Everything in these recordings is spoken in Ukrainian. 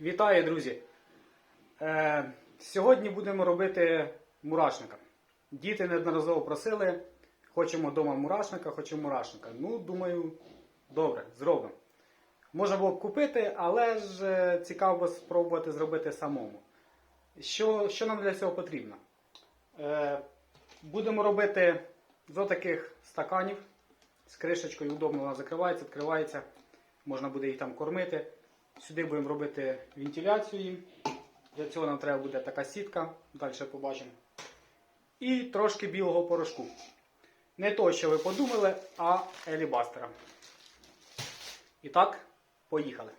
Вітаю, друзі! Е, сьогодні будемо робити мурашника. Діти неодноразово просили, хочемо вдома мурашника, хочемо мурашника. Ну, думаю, добре, зробимо. Можна було б купити, але ж е, цікаво спробувати зробити самому. Що, що нам для цього потрібно? Е, будемо робити з отаких стаканів з кришечкою, удобно вона закривається, відкривається, можна буде їх там кормити. Сюди будемо робити вентиляцію. Для цього нам треба буде така сітка, далі побачимо. І трошки білого порошку. Не то, що ви подумали, а елібастера. І так, поїхали.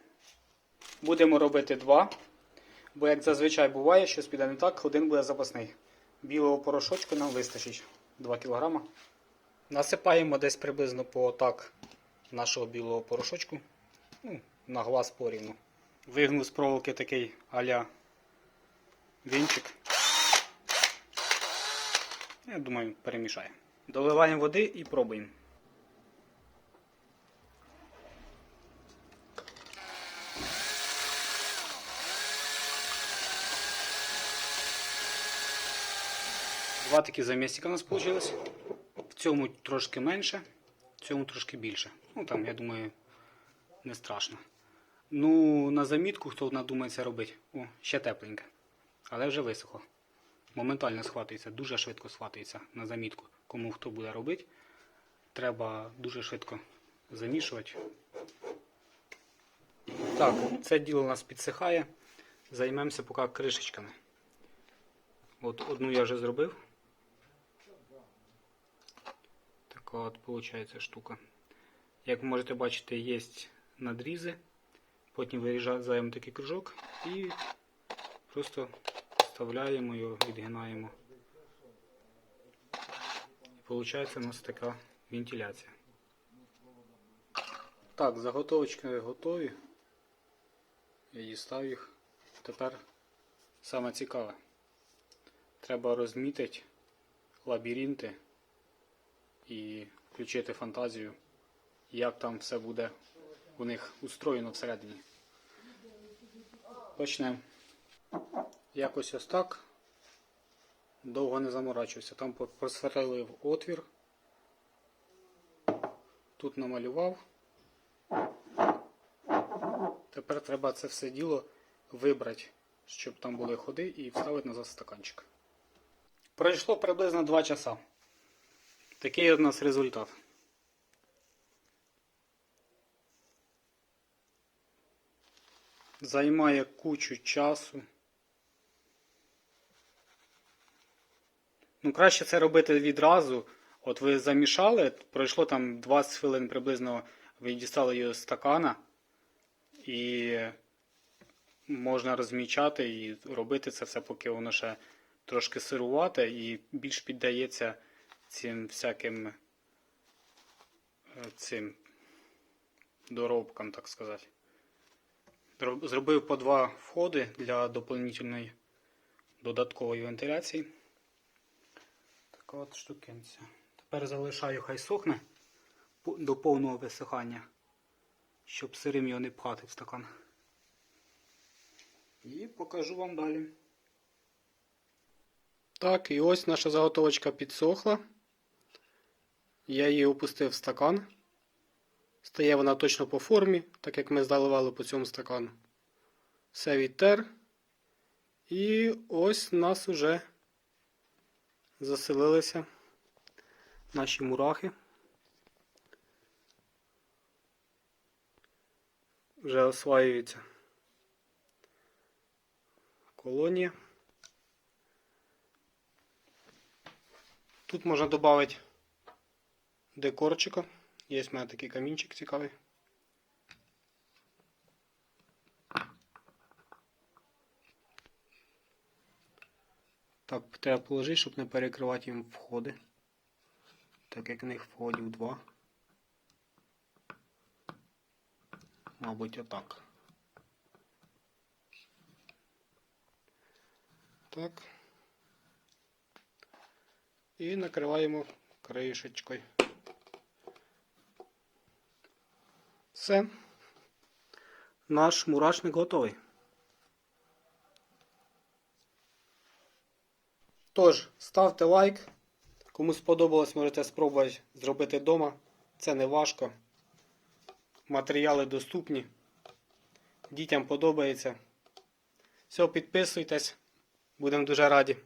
Будемо робити два. Бо, як зазвичай буває, щось піде не так, один буде запасний. Білого порошочку нам вистачить 2 кг. Насипаємо десь приблизно по так нашого білого порошочку. Ну, на глаз порівну. Вигнув з проволоки такий аля вінчик. Я думаю, перемішає. Доливаємо води і пробуємо. Два такі замісика у нас вийшло. В цьому трошки менше, в цьому трошки більше. Ну там, я думаю, не страшно. Ну, на замітку, хто надумається робити. О, ще тепленьке. Але вже висохло. Моментально схватується, дуже швидко схватується на замітку. Кому хто буде робити, треба дуже швидко замішувати. Так, це діло у нас підсихає. Займемося поки кришечками. От одну я вже зробив. Така от виходить штука. Як ви можете бачити, є надрізи. Потім вирізаємо такий кружок і просто вставляємо його, відгинаємо. І виходить у нас така вентиляція. Так, заготовочки готові. Я дістав їх. Тепер саме цікаве. Треба розмітити лабіринти і включити фантазію, як там все буде у них устроєно всередині. Почнемо. Якось ось так. Довго не заморачувався. Там просверлив отвір. Тут намалював. Тепер треба це все діло вибрати, щоб там були ходи і вставити назад стаканчик. Пройшло приблизно 2 часа. Такий у нас результат. Займає кучу часу. Ну, краще це робити відразу. От ви замішали, пройшло там 20 хвилин приблизно, ви дістали її з стакана і можна розмічати і робити це все, поки воно ще трошки сирувате і більш піддається цим всяким е, цим доробкам, так сказати. Зроб- Зробив по два входи для доповнительної додаткової вентиляції. Така от штукенця. Тепер залишаю, хай сохне до повного висихання, щоб сирим його не пхати в стакан. І покажу вам далі. Так, і ось наша заготовочка підсохла. Я її опустив в стакан. Стає вона точно по формі, так як ми заливали по цьому стакану. Все відтер. І ось у нас вже заселилися наші мурахи. Вже осваюється колонія. Тут можна додати декорчика. Є в мене такий камінчик цікавий. Так, треба положити, щоб не перекривати їм входи. Так як в них входів два. Мабуть, отак. Так. І накриваємо кришечкою. Все. Наш мурашник готовий. Тож, ставте лайк. Кому сподобалось, можете спробувати зробити вдома. Це не важко. Матеріали доступні. Дітям подобається. Все, підписуйтесь. Будемо дуже раді.